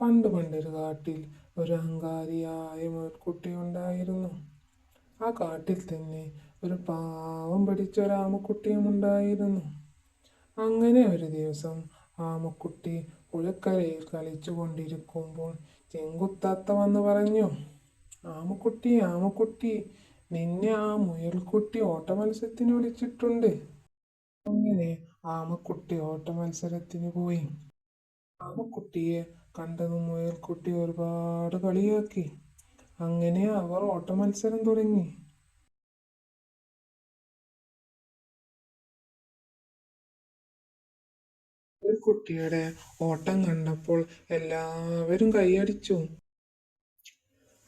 പണ്ട് പണ്ടൊരു കാട്ടിൽ ഒരു അഹങ്കാരിയായ മുയൽക്കുട്ടി ഉണ്ടായിരുന്നു ആ കാട്ടിൽ തന്നെ ഒരു പാവം പിടിച്ച ഒരു ആമക്കുട്ടിയും ഉണ്ടായിരുന്നു. അങ്ങനെ ഒരു ദിവസം ആമക്കുട്ടി പുഴക്കരയിൽ കളിച്ചു കൊണ്ടിരിക്കുമ്പോൾ ചെങ്കുത്താത്ത വന്ന് പറഞ്ഞു ആമക്കുട്ടി ആമക്കുട്ടി നിന്നെ ആ മുയൽക്കുട്ടി ഓട്ട മത്സരത്തിന് വിളിച്ചിട്ടുണ്ട്. അങ്ങനെ ആമക്കുട്ടി ഓട്ട മത്സരത്തിന് പോയി. ആമക്കുട്ടിയെ കണ്ടതും മുയൽക്കുട്ടി ഒരുപാട് കളിയാക്കി. അങ്ങനെ അവർ ഓട്ട മത്സരം തുടങ്ങി. കുട്ടിയുടെ ഓട്ടം കണ്ടപ്പോൾ എല്ലാവരും കൈയടിച്ചു.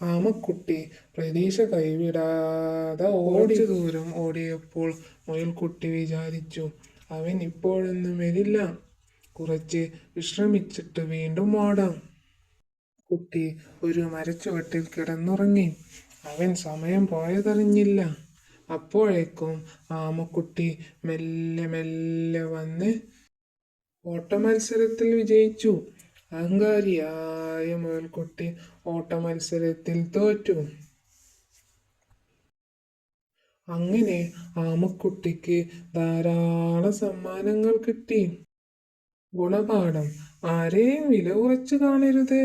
ആമക്കുട്ടി പ്രതീക്ഷ കൈവിടാതെ ഓടി ദൂരം ഓടിയപ്പോൾ മുയൽക്കുട്ടി വിചാരിച്ചു അവൻ ഇപ്പോഴൊന്നും വരില്ല. കുറച്ച് വിശ്രമിച്ചിട്ട് വീണ്ടും ഓടാം കുട്ടി ഒരു മരച്ചുവട്ടിൽ കിടന്നുറങ്ങി. അവൻ സമയം പോയതറിഞ്ഞില്ല. അപ്പോഴേക്കും ആമക്കുട്ടി മെല്ലെ മെല്ലെ വന്ന് ഓട്ടമത്സരത്തിൽ വിജയിച്ചു. അഹങ്കാരിയായ മുയൽക്കുട്ടി ഓട്ടമത്സരത്തിൽ തോറ്റു. അങ്ങനെ ആമക്കുട്ടിക്ക് ധാരാളം സമ്മാനങ്ങൾ കിട്ടി. ഗുണപാഠം. ആരെയും വില കുറച്ച് കാണരുത്.